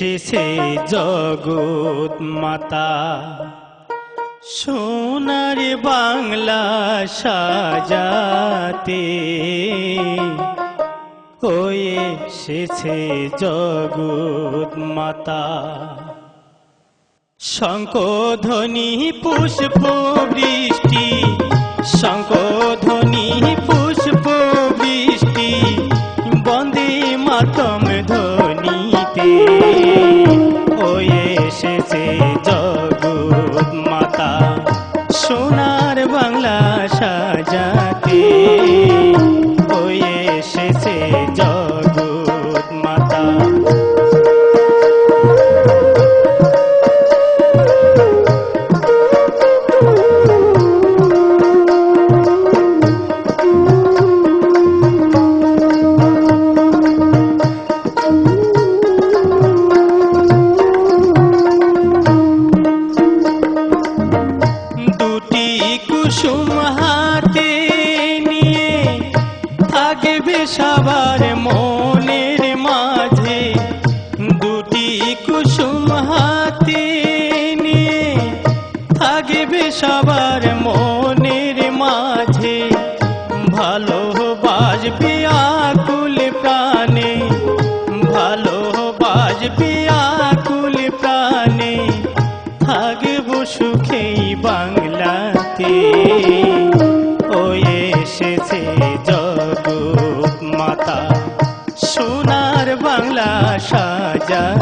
এসেছে জগৎ মাতা। সোনার বাংলা সাজাতে ও এসেছে জগৎ মাতা। শঙ্কধ্বনি পুষ্প বৃষ্টি, শঙ্কধ্বনি পুষ্প জগৎ মাতা সোনার বাংলা সাজাতে। সবার মনের মাঝে দুটি কুসুম হাতে নিয়ে থাকবে সবার মনের মাঝে ভালোবাসবে সাজাতে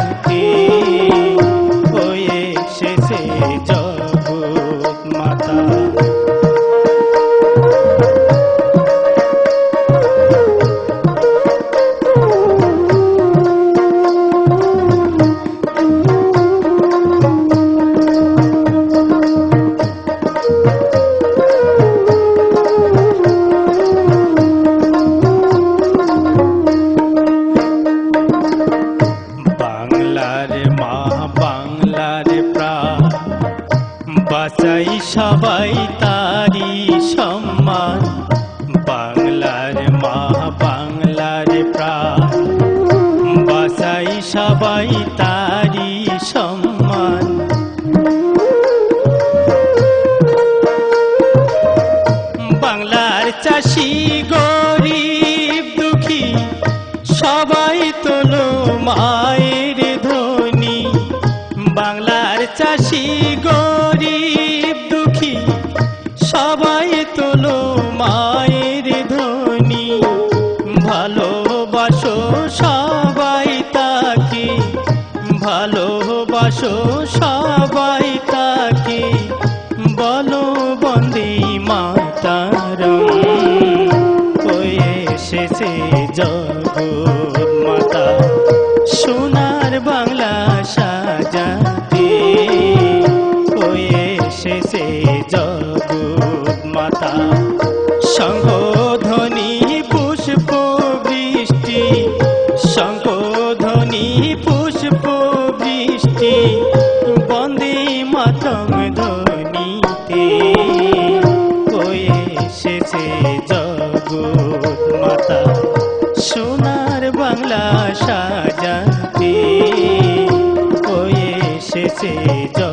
বাঁচাই সবাই তারি সম্মান। বাংলার মা, বাংলার প্রাণ। বাঁচাই সবাই তারি সম্মান। বাংলার চাষি, গরিব, দুঃখী, সবাই তোলো মায়ের ধ্বনি। বাংলার চাষি, গরিব ভালোবাসো সবাই তাকে, ভালোবাসো সবাই তাকে। বলো বন্দি মাতারম হয়ে এসেছে জগৎ মাতা। সোনার বাংলা সাজাতে এসেছে জগৎ সংবোধনী পুষ্প বৃষ্টি বন্দে মাতম ধ্বনিতে হয়ে এসেছে জগৎ মাতা সোনার বাংলা সাজাতে হয়ে এসেছে জগৎ